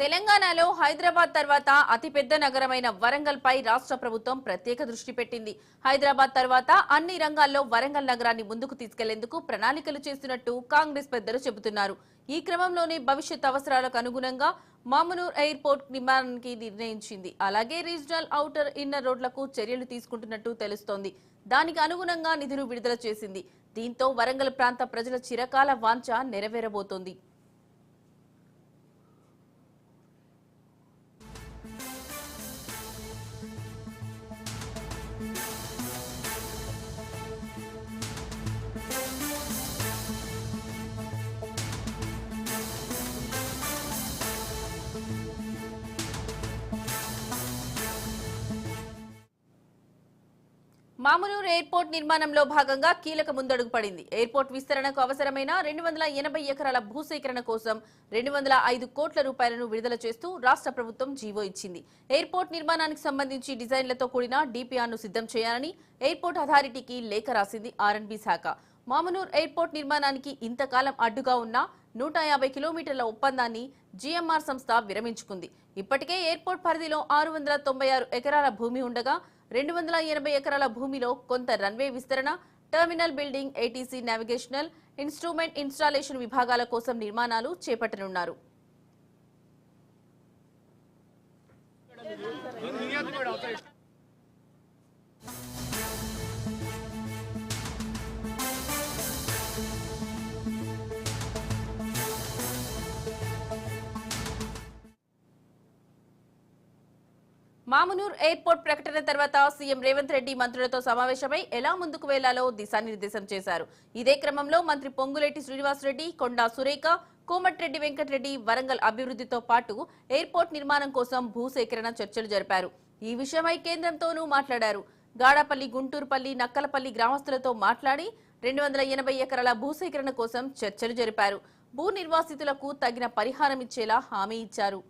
తెలంగాణలో హైదరాబాద్ తర్వాత అతిపెద్ద నగరమైన వరంగల్ పై రాష్ట్ర ప్రభుత్వం ప్రత్యేక దృష్టి పెట్టింది. హైదరాబాద్ తర్వాత అన్ని రంగాల్లో వరంగల్ నగరాన్ని ముందుకు తీసుకెళ్ళేందుకు ప్రణాళికలు చేస్తున్నట్టు కాంగ్రెస్ పెద్దలు చెబుతున్నారు. ఈ క్రమంలోనే భవిష్యత్ అవసరాలకు అనుగుణంగా మామునూర్ ఎయిర్పోర్ట్ నిర్మాణానికి నిర్ణయించింది. అలాగే రీజనల్ ఔటర్ ఇన్నర్ రోడ్లకు చర్యలు తీసుకుంటున్నట్టు తెలుస్తోంది. దానికి అనుగుణంగా నిధులు విడుదల చేసింది. దీంతో వరంగల్ ప్రాంత ప్రజల చిరకాల వాంఛ నెరవేరబోతోంది. మామునూరు ఎయిర్పోర్ట్ నిర్మాణంలో భాగంగా కీలక ముందడుగు పడింది. ఎయిర్పోర్ట్ విస్తరణకు అవసరమైన రెండు వందల ఎనభై ఎకరాల భూసేకరణ కోసం రెండు వందల ఐదు కోట్ల రూపాయలను విడుదల చేస్తూ రాష్ట్ర ప్రభుత్వం జీవో ఇచ్చింది. ఎయిర్పోర్ట్ నిర్మాణానికి సంబంధించి డిజైన్లతో కూడిన డిపిఆర్ను సిద్ధం చేయాలని ఎయిర్పోర్ట్ అథారిటీకి లేఖ రాసింది ఆర్ఎన్బి శాఖ. మామునూర్ ఎయిర్పోర్ట్ నిర్మాణానికి ఇంతకాలం అడ్డుగా ఉన్న నూట యాభై కిలోమీటర్ల ఒప్పందాన్ని జీఎంఆర్ సంస్థ విరమించుకుంది. ఇప్పటికే ఎయిర్పోర్ట్ పరిధిలో ఆరు వందల తొంభై ఆరు ఎకరాల భూమి ఉండగా రెండు వందల ఎనభై ఎకరాల భూమిలో కొంత రన్వే విస్తరణ terminal building ATC navigational instrument installation విభాగాల కోసం నిర్మాణాలు చేపట్టనున్నారు. మామునూర్ ఎయిర్పోర్ట్ ప్రకటన తర్వాత సీఎం రేవంత్ రెడ్డి మంత్రులతో సమావేశమై ఎలా ముందుకు వెళ్ళాలో దిశానిర్దేశం చేశారు. ఇదే క్రమంలో మంత్రి పొంగులేటి శ్రీనివాసరెడ్డి కొండా సురేఖ కోమటిరెడ్డి వెంకటరెడ్డి వరంగల్ అభివృద్ధితో పాటు ఎయిర్పోర్ట్ నిర్మాణం కోసం భూసేకరణ చర్చలు జరిపారు. ఈ విషయమై కేంద్రంతోనూ మాట్లాడారు. గాడాపల్లి గుంటూరుపల్లి నక్కలపల్లి గ్రామస్తులతో మాట్లాడి రెండు వందల ఎనభై ఎకరాల భూసేకరణ కోసం చర్చలు జరిపారు. భూ నిర్వాసితులకు తగిన పరిహారం ఇచ్చేలా హామీ ఇచ్చారు.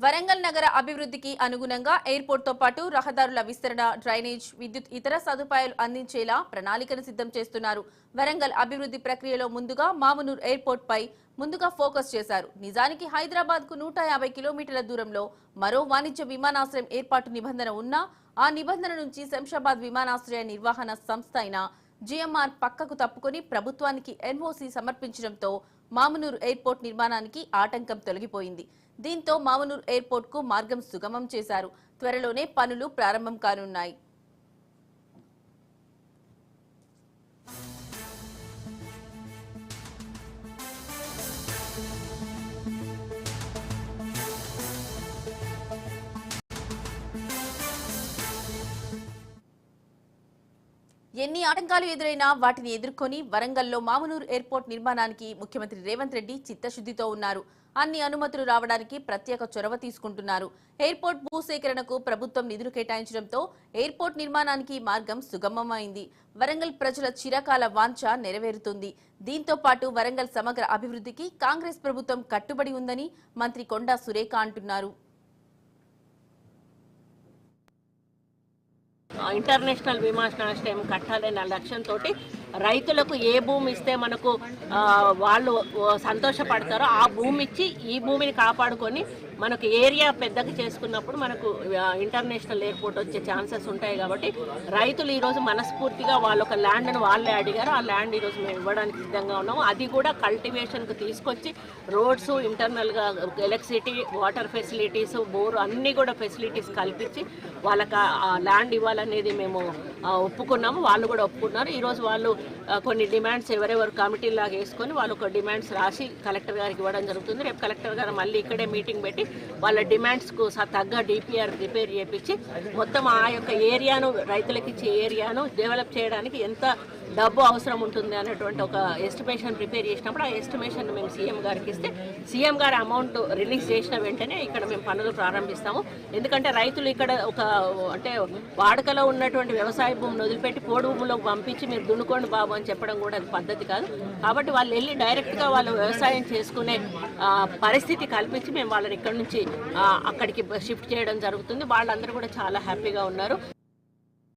వరంగల్ నగర అభివృద్ధికి అనుగుణంగా ఎయిర్పోర్ట్తో పాటు రహదారుల విస్తరణ డ్రైనేజ్ విద్యుత్ ఇతర సదుపాయాలు అందించేలా ప్రణాళికను సిద్ధం చేస్తున్నారు. వరంగల్ అభివృద్ధి ప్రక్రియలో ముందుగా మామునూర్ ఎయిర్పోర్ట్ పై ముందుగా ఫోకస్ చేశారు. నిజానికి హైదరాబాద్కు నూట యాభై కిలోమీటర్ల దూరంలో మరో వాణిజ్య విమానాశ్రయం ఏర్పాటు నిబంధన ఉన్నా ఆ నిబంధన నుంచి శంషాబాద్ విమానాశ్రయ నిర్వహణ సంస్థ అయిన జిఎంఆర్ పక్కకు తప్పుకొని ప్రభుత్వానికి ఎన్ఓసి సమర్పించడంతో మామునూరు ఎయిర్పోర్ట్ నిర్మాణానికి ఆటంకం తొలగిపోయింది. దీంతో మామునూరు ఎయిర్పోర్ట్కు మార్గం సుగమం చేశారు. త్వరలోనే పనులు ప్రారంభం కానున్నాయి. ఎన్ని ఆటంకాలు ఎదురైనా వాటిని ఎదుర్కొని వరంగల్లో మామునూరు ఎయిర్పోర్ట్ నిర్మాణానికి ముఖ్యమంత్రి రేవంత్ రెడ్డి చిత్తశుద్ధితో ఉన్నారు. అన్ని అనుమతులు రావడానికి ప్రత్యేక చొరవ తీసుకుంటున్నారు. ఎయిర్పోర్ట్ భూసేకరణకు ప్రభుత్వం నిధులు కేటాయించడంతో ఎయిర్పోర్ట్ నిర్మాణానికి మార్గం సుగమమైంది. వరంగల్ ప్రజల చిరకాల వాంఛ నెరవేరుతుంది. దీంతో పాటు వరంగల్ సమగ్ర అభివృద్ధికి కాంగ్రెస్ ప్రభుత్వం కట్టుబడి ఉందని మంత్రి కొండా సురేఖ అంటున్నారు. ఇంటర్నేషనల్ విమానాశ్రయం కట్టాలనే లక్ష్యంతో రైతులకు ఏ భూమి ఇస్తే మనకు వాళ్ళు సంతోషపడతారో ఆ భూమి ఇచ్చి ఈ భూమిని కాపాడుకొని మనకు ఏరియా పెద్దగా చేసుకున్నప్పుడు మనకు ఇంటర్నేషనల్ ఎయిర్పోర్ట్ వచ్చే ఛాన్సెస్ ఉంటాయి కాబట్టి రైతులు ఈరోజు మనస్ఫూర్తిగా వాళ్ళ ఒక ల్యాండ్ను వాళ్ళే అడిగారు. ఆ ల్యాండ్ ఈరోజు మేము ఇవ్వడానికి సిద్ధంగా ఉన్నాము. అది కూడా కల్టివేషన్కి తీసుకొచ్చి రోడ్స్ ఇంటర్నల్గా ఎలక్ట్రిసిటీ వాటర్ ఫెసిలిటీస్ బోర్ అన్నీ కూడా ఫెసిలిటీస్ కల్పించి వాళ్ళకి ఆ- ల్యాండ్ ఇవ్వాలనేది మేము ఒప్పుకున్నాము. వాళ్ళు కూడా ఒప్పుకున్నారు. ఈరోజు వాళ్ళు కొన్ని డిమాండ్స్ ఎవరెవరు కమిటీ లాగా వేసుకొని వాళ్ళు ఒక డిమాండ్స్ రాసి కలెక్టర్ గారికి ఇవ్వడం జరుగుతుంది. రేపు కలెక్టర్ గారు మళ్ళీ ఇక్కడే మీటింగ్ పెట్టి వాళ్ళ డిమాండ్స్కు స- తగ్గ డిపిఆర్ రిపేర్ చేపించి మొత్తం ఆ యొక్క ఏరియాను రైతులకు ఇచ్చే ఏరియాను డెవలప్ చేయడానికి ఎంత డబ్బు అవసరం ఉంటుంది అనేటువంటి ఒక ఎస్టిమేషన్ ప్రిపేర్ చేసినప్పుడు ఆ ఎస్టిమేషన్ మేము సీఎం గారికి ఇస్తే సీఎం గారి అమౌంట్ రిలీజ్ చేసిన వెంటనే ఇక్కడ మేము పనులు ప్రారంభిస్తాము. ఎందుకంటే రైతులు ఇక్కడ ఒక అంటే వాడుకలో ఉన్నటువంటి వ్యవసాయ భూమిని వదిలిపెట్టి పోడు భూమిలోకి పంపించి మీరు దున్నుకోండి బాబు అని చెప్పడం కూడా అది పద్ధతి కాదు. కాబట్టి వాళ్ళు వెళ్ళి డైరెక్ట్గా వాళ్ళు వ్యవసాయం చేసుకునే పరిస్థితి కల్పించి మేము వాళ్ళని ఇక్కడ నుంచి అక్కడికి షిఫ్ట్ చేయడం జరుగుతుంది. వాళ్ళందరూ కూడా చాలా హ్యాపీగా ఉన్నారు.